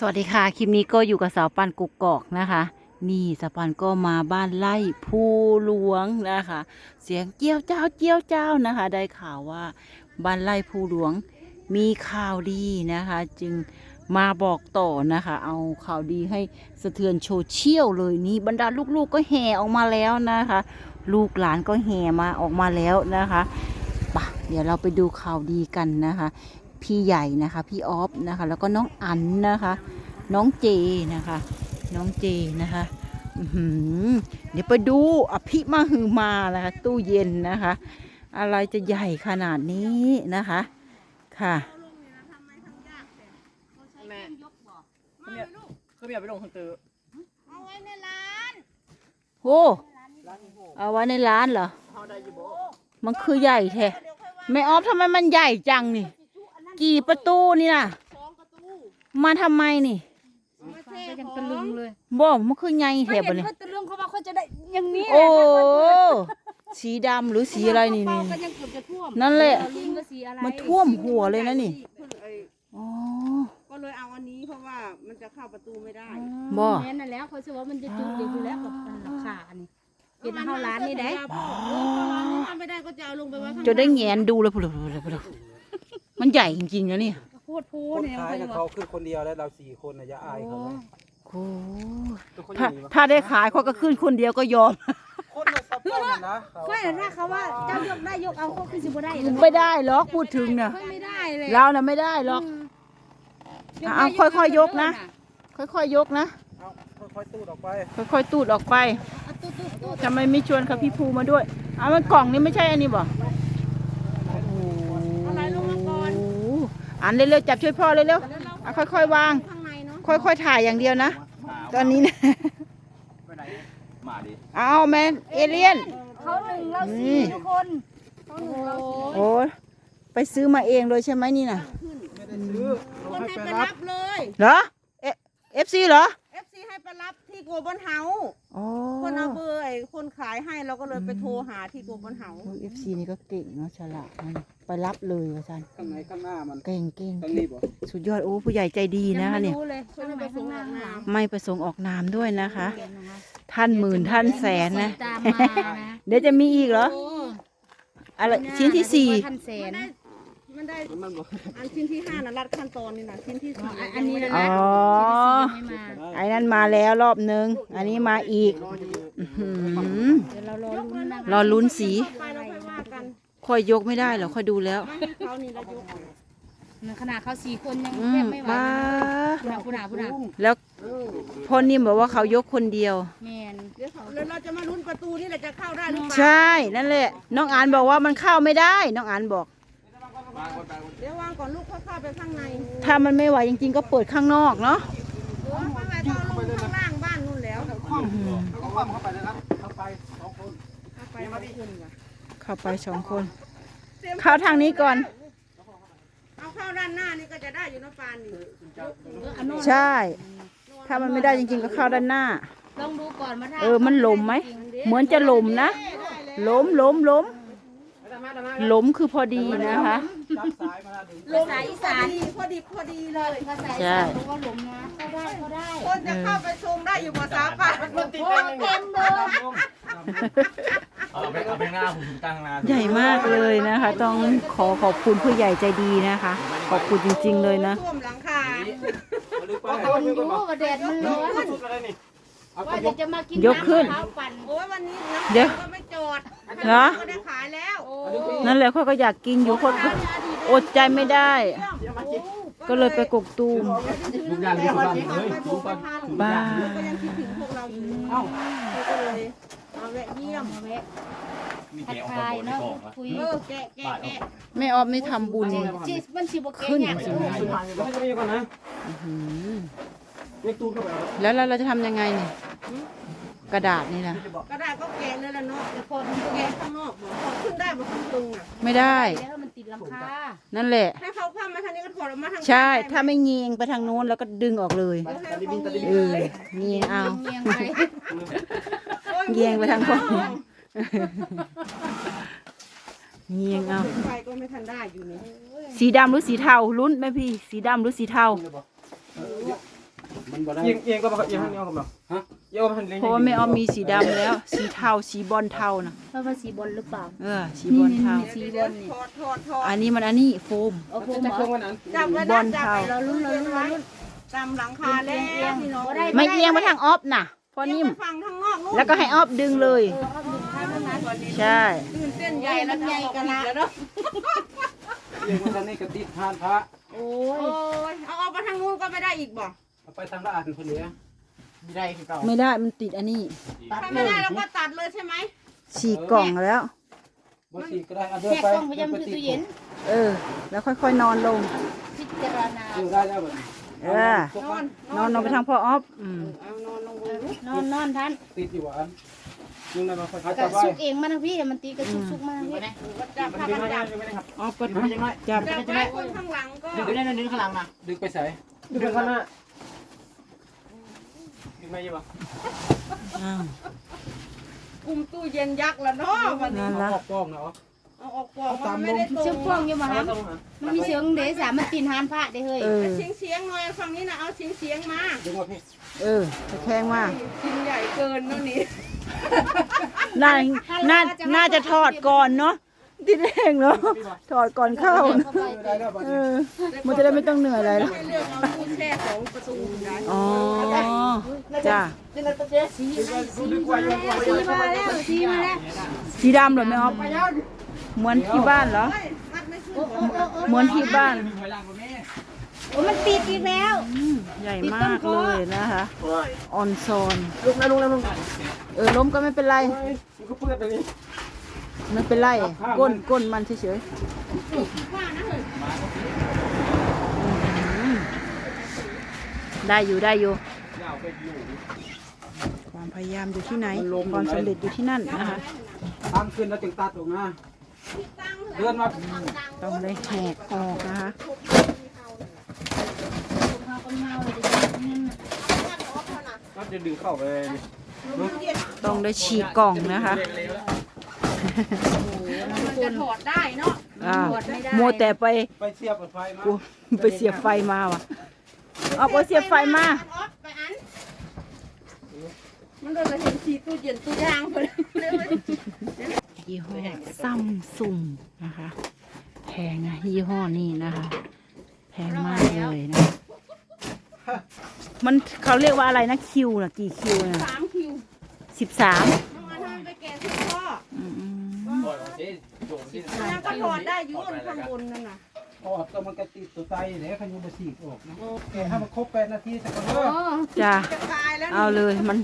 สวัสดีค่ะ คลิปนี้ก็อยู่กับสาวปันกุกกอกนะคะ นี่สาวปันก็มาบ้านไร่ภูหลวงนะคะ เสียงเกี้ยวเจ้าเกี้ยวเจ้านะคะ ได้ข่าวว่าบ้านไร่ภูหลวงมีข่าวดีนะคะ จึงมาบอกต่อนะคะ เอาข่าวดีให้สะเทือนโซเชียลเลยนี่บรรดาลูกๆก็แห่ออกมาแล้วนะคะ ลูกหลานก็แห่มาออกมาแล้วนะคะปะเดี๋ยวเราไปดูข่าวดีกันนะคะ พี่ใหญ่นะคะ พี่ออฟนะคะ แล้วก็น้องอันนะคะ น้องเจนะคะ น้องเจนะคะอื้อหือเดี๋ยวไปดูอภิมาฮือมานะคะ ตู้เย็นนะคะ อะไรจะใหญ่ขนาดนี้นะคะ ค่ะแม่เขาไม่เขาไม่อยากไปลงคนตื้อเอาไว้ในร้านโอ้เอาไว้ในร้านเหรอเขาได้อยิบโบมันคือใหญ่แท้เดี๋ยวค่อยว่าไม่ออฟทำไมมันใหญ่จังนี่ กี่ประตูนี่นะสองประตูมาทำไมนี่มาเทก็ยังขตะองลึงเลยบอกมันคือใหญ่ไม่แท้เห็นบ่เนี่ยว่าตะลึงเขาว่าเขาจะได้อย่างนี้โอ้ สีดำหรือสีอะไรนี่เบานี่ๆก็ยังเกือบจะท่วมนั่นแหละตลึงก็สีอะไรมันท่วมหัวเลยนะนี่ เพิ่งเอ้ยอ๋อ ก็เลยเอาอันนี้เพราะว่ามันจะเข้าประตูไม่ได้ บ่ แม่นั่นแล้วเขาจะว่ามันจะจุเดี๋ยวอยู่แล้วกับมันราคาอันนี้เห็นเฮาร้านนี่ได้ เออเข้าร้านนี้ทำไม่ได้ก็จะเอาลงไปไว้ข้างจะได้แงนดูเลยพุ่น มันใหญ่จริงๆนะนี่โคตรโพคนเนี่ยท้ายเขาน่ะเขาขึ้นคนเดียวแล้วเราสี่คนน่ะอย่าอายเขาเลยโอ้ทุกคนอถ้ายู่นี่วะถ้าได้ขายเขาก็ขึ้นคนเดียวก็ยอม คนน่ะซับซ้อนนะค่อยถ้าเขาว่าเจ้ายกได้ยกเอาก็คือสิบ่ได้เลยไม่ได้หรอกพูดถึงเน่ะค่อยไม่ได้เลยเราน่ะไม่ได้หรอกเอาค่อยๆยกนะ ค่อยๆยกนะ เอาค่อยๆตูดออกไปค่อยๆตูดออกไปทำไมไม่ชวนครับพี่ภูมาด้วยเอามันกล่องนี่ไม่ใช่อันนี้บ่ อะไรลงมาก่อน โอ้โห อันเร็วๆจับช่วยพ่อเร็วๆเอาค่อยๆวาง ข้างในเนาะค่อยๆถ่ายอย่างเดียวนะ ตอนนี้นะไปไหนมาดิเอาแมนเอเลี่ยน เขาหนึ่งเราสี่ทุกคนเขาหนึ่งเราสี่โอ้ไปซื้อมาเองเลยใช่ไหมนี่น่ะไม่ได้ซื้อคนให้ให้ไปไปรัรับบเลยเหรอเอฟซีเหรอ FC ให้ไปรับที่โกบนเฮาอ๋อคนเอาเบอร์ไอ้คนขายให้เราก็เลยไปโทรหาที่โกบนเฮาเอฟซีนี่ก็เก่งเนาะฉลาดนะไปรับเลยว่าซันข้างในข้างหน้ามันเก่งเก่งตรงนี้บ่สุดยอดโอ้ผู้ใหญ่ใจดีนะคะเนี่ย รู้เลยเพื่อนไปส่งออกนามไม่ประสงค์ออกนามด้วยนะคะ ท่านหมื่นท่านแสนนะ ตามมานะเดี๋ยวจะมีอีกเหรอโอ้อะไรชิ้นที่สี่ ท่านแสมันนได้ มันได้มันบ่อันชิ้นที่ห้านะรัดขั้นตอนนี่นะชิ้นที่สี่อันอันนี้นะอ๋นะอไม่มาไอ้นั่นมาแล้วรอบนึง อันนี้มาอีกอื้อหือเดี๋ยวเรารอลุ้นนะคะรอลุ้นสีไปแล้วค่อยว่ากันค่อยยกไม่ได้หรอกค่อยดูแล้วไม่ให้เขานี่เรายกขนาดเขาสี่คนยังอืแทมบไม่ไหวว้าผู้หนาผู้หนาผู้หนาแล้วพ่อนิ่มบอกว่าเขายกคนเดียว แมนเดี๋ยวเขาแล้วเราจะมาลุ้นประตูนี่แหละจะเข้าได้หรือเปล่าใช่นั่นแหละน้องอานบอกว่ามันเข้าไม่ได้ น้องอานบอก เดี๋ยววางก่อนลูกเขาเข้าไปข้างในถ้ามันไม่ไหวจริงๆก็เปิดข้างนอกเนาะเออไม่ไหวก็เอาลงข้างล่างบ้านนู่นแล้วเขาคว่ำเข้าไปเลยนะเข้าไปสองคนเข้าไปมาดิคุณว่ะเข้าไปสองคน เข้าทางนี้ก่อน เอาเข้าด้านหน้านี่ก็จะได้อยู่เนะปานนี่ใช่ ถ้ามันไม่ได้จริง ๆ ก็เข้าด้านหน้า ลองดูก่อนมาถ้าเออมันหลมไหม เหมือนจะหลมนะล้มล้มล้ม ล้มคือพอดีนะคะจับสายมาดึงภาษาอีสานพอดีพอดีเลยภาษาอีใช่สานรู้ว่าหลมนะเขาได้เขาได้ คนจะเข้าไปชมได้อยู่ภาษาป่าโอ้เต็มเลยเอาไปเอาไปหน้าผมถึงตั้งหน้าใหญ่มากเลยนะคะ ต้องขอขอบคุณผู้ใหญ่ใจดีนะคะ ขอบคุณจริง ๆ เลยนะท่วมหลังคามาลึกไปคนอยู่กับแดดมันร้อนสุดอะไรนี่ ว่าเดี๋ยวจะมากินยกขึ้นำมะพร้าวปั่นโอ้ยวันนี้น้ำเดี๋ยวก็ไม่จอดเหรอ ก็ได้ขายแล้วนั่นแหละเขาก็อยากกินอยู่คนก็อดใจไม่ได้ ก็เลยไปกกตูม ทุกอย่างที่คุณทำเฮ้ยดูก่อนบ้าก็ยังคิดถึงพวกเราอยู่เอ้า เขาก็เลยมาแวะเยี่ยมมาแวะมีทัแกกออกทายมาในเนาะกล่องอะคุยเออแกะแกะแกะแม่ออฟนี่ทำบุญ จิมันสิบกขึ้นอย่างจริงไม่จะมีก่อนนะเรียกตูนเข้าไปเอาแล้วเราจะทำยังไงเนี่ย กระดาษนี่นะก็ได้ก็แกะเลยละเนาะแต่คนแกะข้างนอกบอกคนขึ้นได้บอกขึ้นตรงอะไม่ได้ แล้วมันติดลำคานั่นแหละให้เขาเข้ามาทางนี้ก็ถอดออกมาทางใช่ ถ้าไม่เงียงไปทางโน้นแล้วก็ดึงออกเลยให้เขาเออเงียงเอาเงียงไปเงียงไปทางคนเงียงเอาไปก็ไม่ทันได้อยู่นี่สีดำหรือสีเทาลุ้นไหมพี่ สีดำหรือสีเทา มันบ่ได้ เอียงเอียงก็บอกเอียงให้เอียงกับเราฮะ เอียงกับมันเลี้ยงเพราะว่าไม่เอามีสีดำแล้ว สีเทาสีบอลเทานะเพราะว่าสีบอลหรือเปล่า เออ สีบอลเทา สีบอลนี่ถอดถอดถอดอันนี้มันอันนี้โฟม เอาโฟมจะเหรโค้งอกันนั้นจับไว้บอนะลจับเทาไปเราลุ้นเราลุ้นไว้ตามหลังคาแล้วพี่น้องไม่เอียงมาทางออฟน่ะพอนิ่ม ฟังข้างนอกนู่นแล้วก็ให้ออฟดึงเลย ใช่ ตื่นเต้นใหญ่แล้วใหญ่กันละแล้วเนาะเอียงมาทางนี้ก็ติดทานพระโอ้โอ้ยยเอาออกไปทางนู้นก็ไม่ได้อีกบ่เอา ไปทางละอันคนนี้ไม่ได้คือเก่าไม่ได้มันติดอันนี้ถ้าไม่ได้เราก็ตัดเลยใช่ไหมฉีกกล่องแล้วบ่สีก็ได้เอาเดินแค่ไปกล้องพยายามคือตู้เย็นเออ แล้วค่อยๆนอนลง พิจารณาอยู่ได้แล้วบัดนี้เออพวกนอมันนนอนลงไปทางพ่อออฟอืมเอานอนลงไปลูกนอนนอนท่านติดอยู่อันยังไงมาค่อยเอากระจับไว้ซุกเองมันนะพี่มันตีกระซุกซุกมาพี่จับมันพาดึกังนไม่จัได้บดึงไม่ได้ครับออฟก็จับจับไว้คนข้างหลังก็ดึงไม่ได้ดึงข้างหลังนะดึงไปใส่ดึงข้างหน้าดึง ไม่ยี่ปะอ้าวคุมตู้เย็นยักษ์แล้วเนาะวันนี้นั่นเอาละออกกล้องนะอ๋อเอาออกกล่องมันไม่ได้ตรงเชือกพ่วงอยู่มาเอาฮะต้องหามันมีเสียงเดสามันตีนหานพระได้เฮ้ยเออ เสียงเสียงหน่อยฝั่งนี้นะเอาเสียงเสียงมาดึงมาพี่เออตะแคงมากกินใหญ่เกินแล้วนี่น่าน่าน่าจะถอดก่อนเนาะ ดินเองเนาะถอดก่อนเข้าเข้าไปได้แล้วบัดเอนี้อมันจะได้ไม่ต้องเหนื่อยอะไรแล้วให้เลือกเอาตู้แช่ของประตูได้อ๋อจ้าสีมาแล้วสีมาแล้วสีดำเหรอแม่ออฟเหมือนที่บ้านเหรอเฮ้ยมัดไม่ขึ้นโอ้โอ้โอ้โอ้เหมือนที่บ้านมีพลังกว่าแม่โอ้มันติดอีกแล้วอืมใหญ่มากเลยนะคะออนโซนลุกนะลุกนะลุกเออล้มก็ไม่เป็นไรมันก็เพื่อนตรงนี้ ไม่เป็นไรก้นก้นมันเฉยว่านะเฮ้ยๆได้อยู่ได้อยู่ ความพยายามอยู่ที่ไหน ความสำเร็จอยู่ที่นั่นนะคะทางขึ้นแล้วจึงตัดออกนะตั้งเดือนมาต้องได้แหกออกนะคะเฮาก็เฮาเลยจะนี่น่ะก็จะดึงเข้าไปต้องได้ฉีกกล่องนะคะ มันจะถอดได้เนาะอ่าโมวแต่ไปไปเสียบกับไฟมากูไปเสียบไฟมาว่ะเอาไปเสียบไฟมาไปอันมันโดนเราเห็นชีตู้เย็นตู้ยางไปเลยยี่ห้อซัมซุงนะคะแพงนะยี่ห้อนี้นะคะ แพงมากเลยนะ มันเขาเรียกว่าอะไรนะคิวนะกี่คิวนะสามคิวสิบสาม น้องอันทำไปแกะที่พ่อ ปล่อยมาสิโด ดสิแล้วก็ถอดได้อยุ่นข้างบนนั่นน่ะพอก็มันก็ติดตัวไตแล้วขยุบสีกออกนะแกให้มันครบแปดนาทีสักคนเด้อโอ้จ้าจะตายแล้วเอาเลยมัน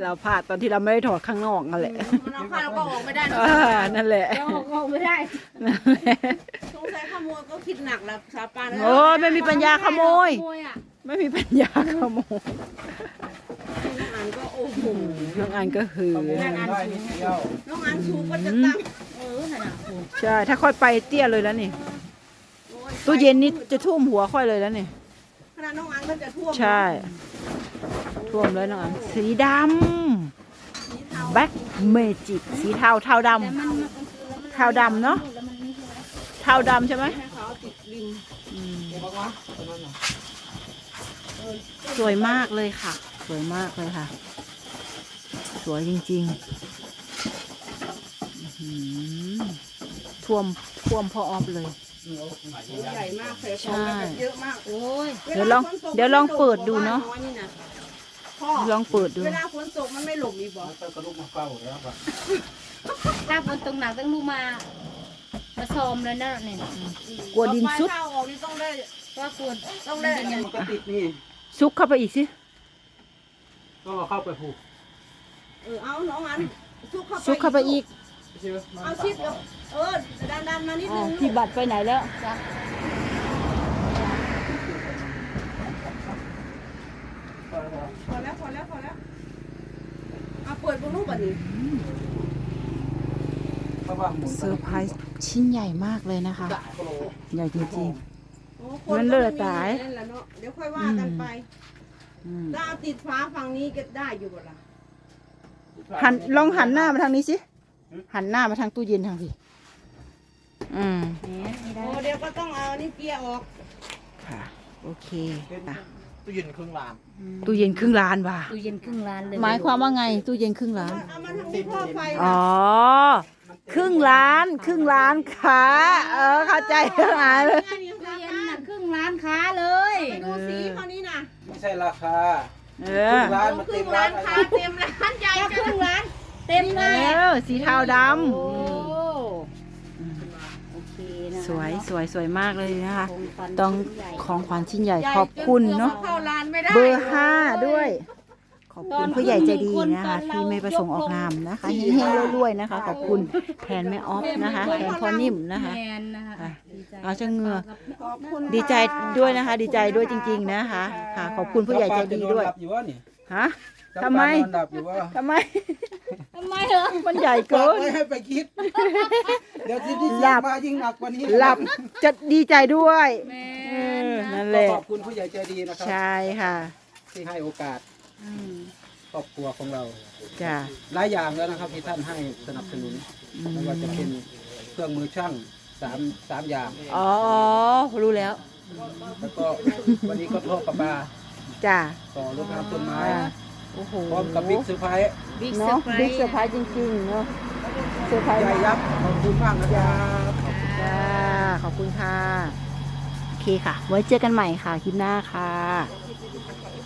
เราพลาดตอนที่เราไม่ได้ถอดข้างนอกนั่นแหละมันเอาเข้าแล้วก็ออกไม่ได้นะอ่านั่นแหละเราออกออกไม่ได้นั่นแหละสงสัยขโมยก็คิดหนักแล้วสาปานโอ้ยไม่มีปัญญาขโมย ขโมยอะไม่มีปัญญาขโมยน้องอันก็ โอ้โหน้องอันก็หือขโมยได้นิดเดียวน้องอันสูงก็จะตั้งเออนั่นน่ะใช่ ถ้าค่อยไปเตี้ยเลยแล้วนี่โอ้ยตู้เย็นนี่จะท่วมหัวค่อยเลยแล้วนี่ ขนาดน้องอันก็จะท่วมใช่ ท่วมเลยน้องอันสีดำแบ็คเมจิกสีเทาเทาดแต่มันมันกลางคืนแล้วมันำเทาดำเนาะแล้วมันนี่ใช่ไหมเทาดำใช่ไหมให้เขาติดริมอืมบอกว่าตอนนั้นน่ะสวยมากเลยค่ะ สวยมากเลยค่ะ สวยจริงๆอื้อหือท่วมท่วมพอออฟเลยใหญ่มากใส่ของแบบเยอะมากโอ้ยเดี๋ยวลองเดี๋ยวลองเปิดดูเนาะวลฝตกพ่อลองเปิดดูเวลาฝนตกมันไม่หลบอีกบ่มันก็กระลุกมาเฝ้าแล้วบัดถ้าฝนตกหนักต้องลูกมามาซ้อมแล้วนะเนี่ยกลัวดินซุดเอาปลายข้าวออกนี่ต้องได้ว่ากลัวต้องได้มันก็ติดนี่ซุกเข้าไปอีกสิ ก็เอาเข้าไปผูกเออเอาน้องอันซุกเข้าไปซุกเข้าไปอีกเชื่อเอาชิดเอาเออดันดันๆมานิดอ๋อนึงพี่บัตรไปไหนแล้วจ้ะพอแล้วพอแล้วพอแล้วเอาเปิดบนรูปแบบนี้เพราะว่าหมุนเซอร์ไพรส์ชิ้นใหญ่มากเลยนะคะใหญ่จริง โอ้มันเลิศตาย นั่นแหละเนาะเดี๋ยวค่อยว่ากันไปๆอืม ถ้าเอาติดฟ้าฝั่งนี้ก็ได้อยู่บ่ล่ะหันลองหันหน้ามาทางนี้สิหันหน้ามาทางตู้เย็นทางพี่อืมแหมไม่ได้โอ้เดี๋ยวก็ต้องเอานี่เกียร์ออก ค่ะ โอเคอะตู้เย็นครึ่งล้านตู้เย็นครึ่งล้านว่ะตู้เย็นครึ่งล้านเลยหมายความว่าไงตู้เย็นครึ่งล้าน เอามาทางนี้พ่อไฟอ๋อ ครึ่งล้าน ครึ่งล้านค่ะเออเข้าใจหายเลย ตู้เย็นตู้เย็นน่ะครึ่งล้านค้าเลย ไปดูสีเขานี่นะไม่ ใช่ราคาเอครึ่องล้านมันคเต็รึ่มงร้าร้านนค้าเต็มร้านใหญ่ก็จัครึ่งงล้านเต็มเลเอย อสีเทาดโอ้โอเคนะำสวยสวยสวยมากเลยนะคะ ของขวัญต้องชิ้นใหญ่ของขวัญชิ้นใหญ่ขอบคุณเนาะ เข้าร้านไม่ได้ เบอร์ห้าด้วย ขอบคุณผู้ใหญ่ใจดีนะคะ ที่ไม่ประสงค์ออกนามนะคะเฮงๆรวยๆนะคะ ขอบคุณแทนแม่ออฟนะคะ แทนพ่อนิ่มนะคะ แมนนะคะอะดีใจ เอาจะเหงื่อขอบคุณดีใจด้วยนะคะ ดีใจด้วยจริง ๆ นะคะค่ะขอบคุณผู้ใหญ่ใจดีด้วยหลับอยู่วะนี่ฮะทำไมนอนหลับอยู่ว่าทำไมทำไมเหรอมันใหญ่เกิเกินนไม่ให้ไปคิด เดี๋ยวที่ที่หลัเสียบมายิ่งหนักกว่านี้หลับจะดีใจด้วยแมเอนอนะนั่นก็แหละขอบคุณผู้ใหญ่ใจดีนะครัใช่ค่ะ ที่ให้โอกาสอืมครอบครัวของเราจ้ะหลายอย่างแล้วนะครับที่ท่านให้สนับสนุนไม่ว่าจะเป็นเครื่องมือช่าง สามสามอย่าง อ๋อ รู้แล้ว แล้วก็วันนี้ก็ทอดปลาปลาจ้ะต่อรดน้ำต้นไม้ อ่าโอ้โหพร้อมกับบิ๊กเซอร์ไพรส์บิ๊กเซอเนาะร์ไพรบิ๊กส์เซอร์ไพรส์จริงๆเนาะเซอร์ไพรส์ใหญ่มาก ยักษ์ขอบคุณมากนะครับจ้าขอบคุณค่ะ โอเคค่ะ ไว้เจอกันใหม่ค่ะ คลิปหน้าค่ะ